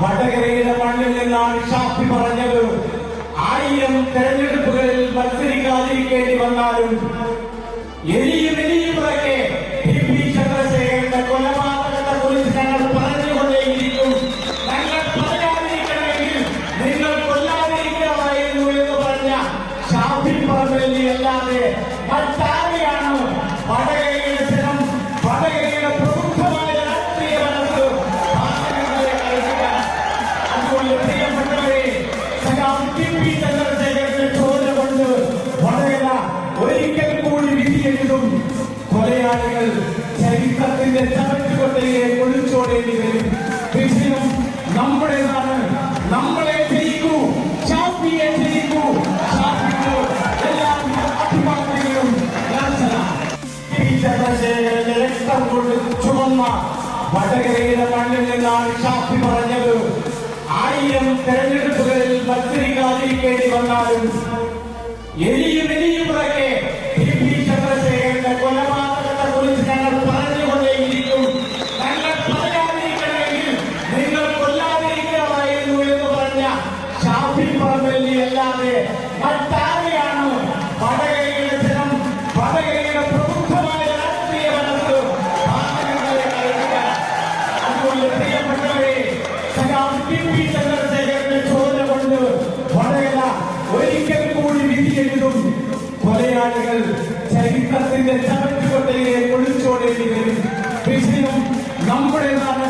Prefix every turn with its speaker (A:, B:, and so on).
A: വടകരയിലെ മണ്ണിൽ നിന്നാണ് ഷാഫി പറഞ്ഞത് ആയിരം തെരഞ്ഞെടുപ്പുകളിൽ മത്സരിക്കാതിരിക്കേണ്ടി വന്നാലും എലിയും അല്ലാതെ മറ്റാരെയാണ് വടകരയുടെ ജനം വടകരയുടെ പ്രബുദ്ധമായ രാഷ്ട്രീയ മനസ്സ് അതുകൊണ്ട് പ്രിയപ്പെട്ടവരെ സഖാവ് ടി പി ചന്ദ്രശേഖരന്റെ ചോദ്യം കൊണ്ട് വടകര ഒരിക്കൽ കൂടി വിധി കൊലയാളികൾ ചരിത്രത്തിന്റെ ചവറ്റുകൊട്ടയിലേക്ക് ഒളിച്ചോടേണ്ടി വരും. വിഷയം നമ്മുടേതാണ് നമ്മളെ രക്തം കൊണ്ട് ചുമന്ന വടകരയിലെ മണ്ണിൽ നിന്നാണ് ഷാഫി പറഞ്ഞത്. ആയിരം തെരഞ്ഞെടുപ്പുകളിൽ മത്സരിക്കാതിരിക്കേണ്ടി വന്നാലും എലിയും എലിയും പുറകെ ടി പി നിങ്ങൾ എന്ന് ചന്ദ്രശേഖരന്റെ ചോദന കൊണ്ട് വടകര ഒരിക്കൽ കൂടി വിധി എഴുതും. കൊലയാളികൾ ചരിത്രത്തിന്റെ ചവറ്റുകൊട്ടയിലെ ഒളിച്ചോടേണ്ടി വരും വിഷയം നമ്മുടെ നാട്